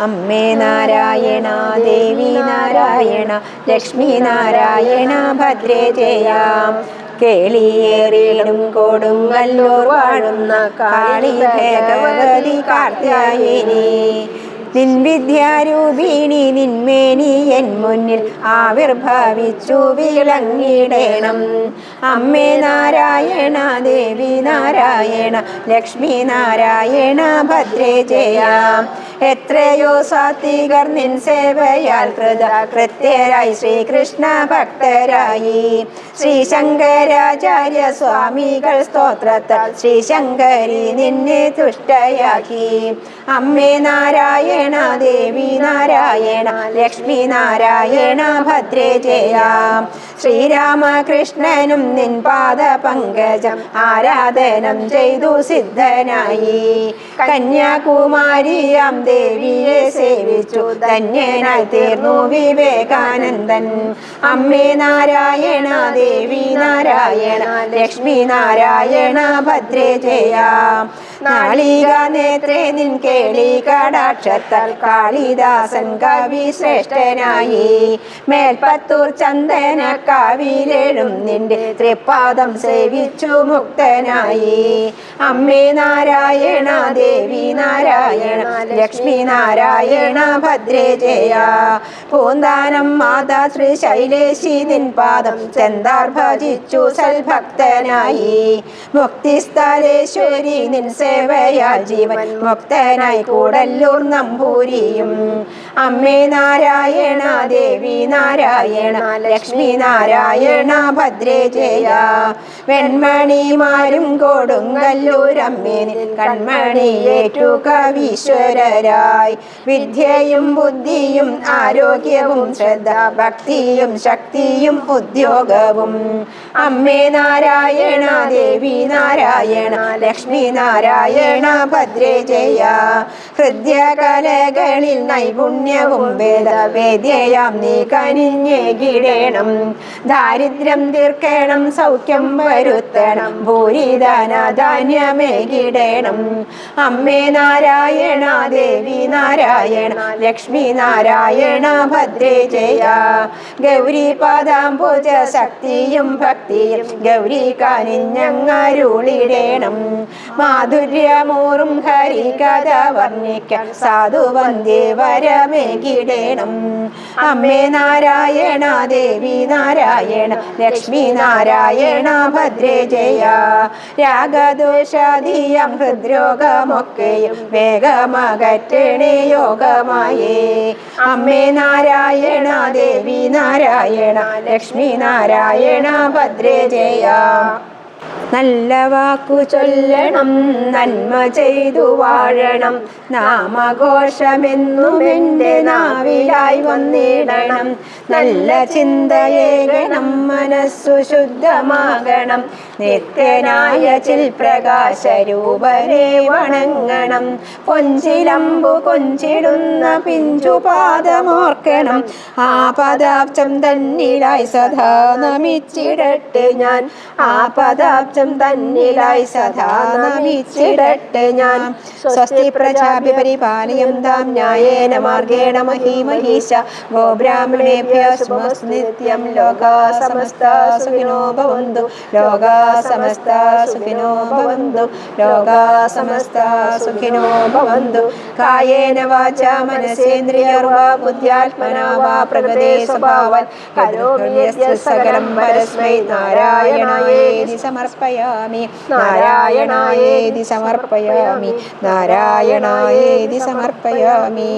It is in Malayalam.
അമ്മേ നാരായണ ദേവി നാരായണ ലക്ഷ്മി നാരായണ ഭദ്രേ ജയാം. കേളിയേറിയിടും കൊടുങ്ങല്ലൂർ വാഴുന്ന കാളി ഭഗവതി കാർത്യായനി നിൻ വിദ്യാരൂപിണി നിന്മേനി എൻ മുന്നിൽ ആവിർഭവിച്ചു വിളങ്ങിടേണം. അമ്മേ നാരായണ ദേവി നാരായണ ലക്ഷ്മി നാരായണ ഭദ്രേ ജയാം. എത്രയോ സാത്വികർ നിൻ സേവയാൽ കൃത കൃത്യരായി ശ്രീകൃഷ്ണ ഭക്തരായി. ശ്രീ ശങ്കരാചാര്യ സ്വാമികൾ സ്തോത്രത്താൽ ശ്രീ ശങ്കരി നിന്നെ തുഷ്ടയാക്കി. അമ്മേ നാരായണ ദേവി നാരായണ ലക്ഷ്മി നാരായണ ഭദ്രേ ജയാം. ശ്രീരാമകൃഷ്ണനും നിൻ പാദ പങ്കജം ആരാധനം ചെയ്തു സിദ്ധനായി. കന്യാകുമാരിയാം ദേവിയെ സേവിച്ചു ധന്യനായി തീർന്നു വിവേകാനന്ദൻ. അമ്മേ നാരായണ ദേവി നാരായണ ലക്ഷ്മി നാരായണ ഭദ്രേ ജയാം. നാളിക നേത്രേ നിൻ കേളി കടാക്ഷത്താൽ കാളിദാസൻ കവി ശ്രേഷ്ഠനായി. മേൽപ്പത്തൂർ ചന്ദന കാവിലെഴും നിന്റെ തൃപ്പാദം സേവിച്ചു മുക്തനായി. അമ്മേ നാരായണ ദേവി നാരായണ ലക്ഷ്മി നാരായണ ഭദ്രേ ജയ പൂന്താനം മാതാ ശ്രീ ശൈലേശി നിൻ പാദം ചെന്താർ ഭജിച്ചു സൽഭക്തനായി. മുക്തിസ്ഥലേശ്വരി നിൻ സേവയാൽ ജീവൻ മുക്തനായി കൂടല്ലൂർ നമ്പൂരിയും. അമ്മേ നാരായണ ദേവി നാരായണ ലക്ഷ്മി നാരായണ ഭദ്രേ ജയ. വെൺമണിമാരും കൺമണി കൺമണിയേറ്റു കവീശ്വരരായി വിദ്യയും ബുദ്ധിയും ആരോഗ്യവും ശ്രദ്ധ ഭക്തിയും ശക്തിയും ഉദ്യോഗവും. അമ്മേ നാരായണ ദേവി നാരായണ ലക്ഷ്മി നാരായണ ഭദ്രേ ജയ. ഹൃദ്യകലകളിൽ നൈപുണ്യവും വേദവേദ്യയാം നീ കനിഞ്ഞേകിടേണം ദാരിദ്ര്യം തീർക്കണം സൗഖ്യം വരുത്തണം ഭൂരിധന ധാന്യമേകിടേണം അമ്മേ നാരായണ ദേവി നാരായണ ലക്ഷ്മി നാരായണ ഭദ്രേ ജയ. ഗൗരി പാദാംബുജ ശക്തിയും ഭക്തിയും ഗൗരി കനിഞ്ഞങ്ങരുളിടേണം. മാധുര്യമൂറും ഹരി കഥ വർണിക്കാൻ വരമേ കിടേണം. അമ്മേ നാരായണ ദേവി നാരായണ ലക്ഷ്മി നാരായണ ഭദ്രേ ജയ. രാഗദോഷാധിയം ഹൃദ്രോഗമൊക്കെയും വേഗമകറ്റണേ യോഗമായേ. അമ്മേ നാരായണ ദേവി നാരായണ ലക്ഷ്മി നാരായണ ഭദ്രേ ജയ. നല്ല വാക്കു ചൊല്ലണം നന്മ ചെയ്തു വാഴണം. നാമഘോഷമെന്നും എന്റെ നാവിലായി വന്നിടണം. നല്ല ചിന്തയേകണം മനസ്സു ശുദ്ധമാകണം. നിത്യനായ ചിൽ പ്രകാശരൂപനെ വണങ്ങണം. കൊഞ്ചിലമ്പു കൊഞ്ചിടുന്ന പിഞ്ചുപാദമോർക്കണം. ആ പദാബ്ജം തന്നിലായി സദാ നമിച്ചിടട്ടെ ഞാൻ. ആ പദാബ്ജം തന്നിലായി സദാ നമിച്ചിടട്ടെ ഞാൻ. സ്വസ്തി പ്രജാപി പരിപാലയം താം ന്യായേന മാർഗേണ മഹീ മഹീശ. ഗോബ്രാഹ്മണേഭ്യ നിത്യം ലോകാ സമസ്ത സുഖിനോ ഭവന്തു. ലോകാ സമസ്ത സുഖിനോ ഭവന്തു. ലോകാ സമസ്ത സുഖിനോ ഭവന്തു. കായേന വാച മനസേന്ദ്രിയർവാ ബുദ്ധ്യാത്മനാ വാ പ്രകൃതേ സ്വഭാവൻ കരോമി സകലം പരസ്മൈ. നാരായണായേതി സമർപ്പയാമി നാരായണായേതി സമർപ്പയാമി നാരായണായേതി സമർപ്പയാമി